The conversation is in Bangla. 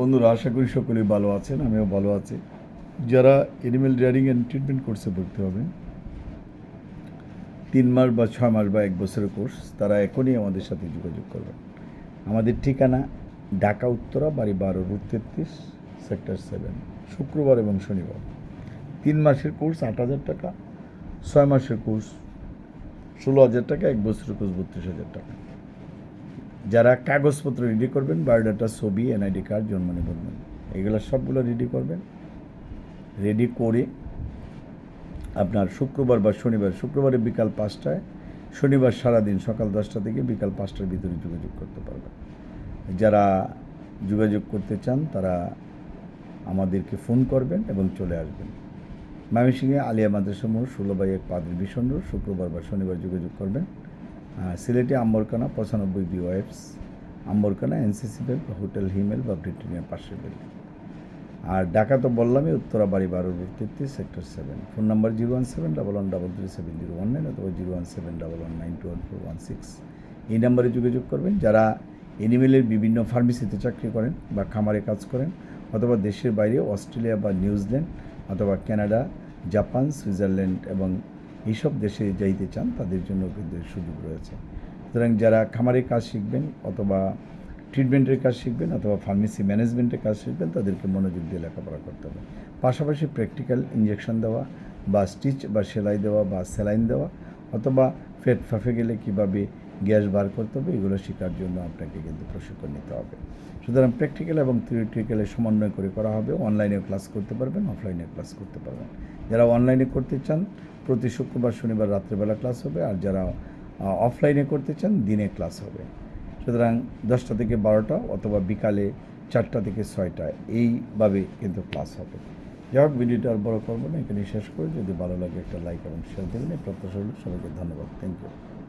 বন্ধুরা, আশা করি সকলেই ভালো আছেন, আমিও ভালো আছি। যারা এনিম্যাল রিয়ারিং অ্যান্ড ট্রিটমেন্ট কোর্সে ভর্তি হবেন, তিন মাস বা ছয় মাস বা এক বছরের কোর্স তারা এখনই আমাদের সাথে যোগাযোগ করবেন। আমাদের ঠিকানা ঢাকা উত্তরা, বাড়ি বারো রুট তেত্রিশ সেক্টর সেভেন শুক্রবার এবং শনিবার। তিন মাসের কোর্স আট হাজার টাকা, ছয় মাসের কোর্স ষোলো হাজার টাকা, এক বছরের কোর্স বত্রিশ হাজার টাকা। যারা কাগজপত্র রেডি করবেন বায়োডাটা ছবি এনআইডি কার্ড জন্ম নিবন্ধন, এগুলো সবগুলো রেডি করবেন। রেডি করে আপনার শুক্রবার বা শনিবার, শুক্রবারে বিকাল পাঁচটায়, শনিবার সারাদিন সকাল দশটা থেকে বিকাল পাঁচটার ভিতরে যোগাযোগ করতে পারবেন। যারা যোগাযোগ করতে চান, তারা আমাদেরকে ফোন করবেন এবং চলে আসবেন। ময়মনসিংহে আলিয়া মাদ্রাসা মোড়, ষোলো বাই এক পাদের ভীষণ শুক্রবার বা শনিবার যোগাযোগ করবেন। সিলেটে আম্বরকানা পঁচানব্বই বিওএফস আম্বরকানা এনসিসি বেল বা হোটেল হিমেল বা ব্রিটেনিয়ার পাশের বেল। আর ঢাকা তো বললামই, উত্তরা বাড়ি বারো রোড তেত্রিশ sector seven. Phone number zero one seven, double one, double three seven, zero one nine অথবা zero one seven, double one, nine two one, four one six. এই নাম্বারে যোগাযোগ করবেন। যারা এনিমেলের বিভিন্ন ফার্মেসিতে চাকরি করেন বা খামারে কাজ করেন, অথবা দেশের বাইরে অস্ট্রেলিয়া বা নিউজিল্যান্ড, অথবা কানাডা জাপান, সুইজারল্যান্ড এবং এইসব দেশে যাইতে চান, তাদের জন্য কিন্তু সুযোগ রয়েছে। সুতরাং যারা খামারের কাজ শিখবেন অথবা ট্রিটমেন্টের কাজ শিখবেন অথবা ফার্মেসি ম্যানেজমেন্টের কাজ শিখবেন, তাদেরকে মনোযোগ দিয়ে লেখাপড়া করতে হবে। পাশাপাশি প্র্যাকটিক্যাল ইঞ্জেকশন দেওয়া বা স্টিচ বা সেলাই দেওয়া বা স্যালাইন দেওয়া অথবা ফেট ফাঁফে গেলে কীভাবে গ্যাস বার করতে হবে, এগুলো শেখার জন্য আপনাকে কিন্তু প্রশিক্ষণ নিতে হবে। সুতরাং প্র্যাকটিক্যাল এবং থিওরিটিক্যালের সমন্বয় করে করা হবে। অনলাইনে ক্লাস করতে পারবেন অফলাইনে ক্লাস করতে পারবেন। যারা অনলাইনে করতে চান প্রতি শুক্রবার, শনিবার রাত্রেবেলা ক্লাস হবে আর যারা অফলাইনে করতে চান, দিনে ক্লাস হবে। সুতরাং দশটা থেকে বারোটা অথবা বিকালে চারটা থেকে ছয়টা, এইভাবে কিন্তু ক্লাস হবে। যাই হোক, ভিডিওটা আর বড় করব না এখানে শেষ করে। যদি ভালো লাগে একটা লাইক এবং শেয়ার দেবেন এই প্রত্যাশা হলো সবাইকে ধন্যবাদ। Thank you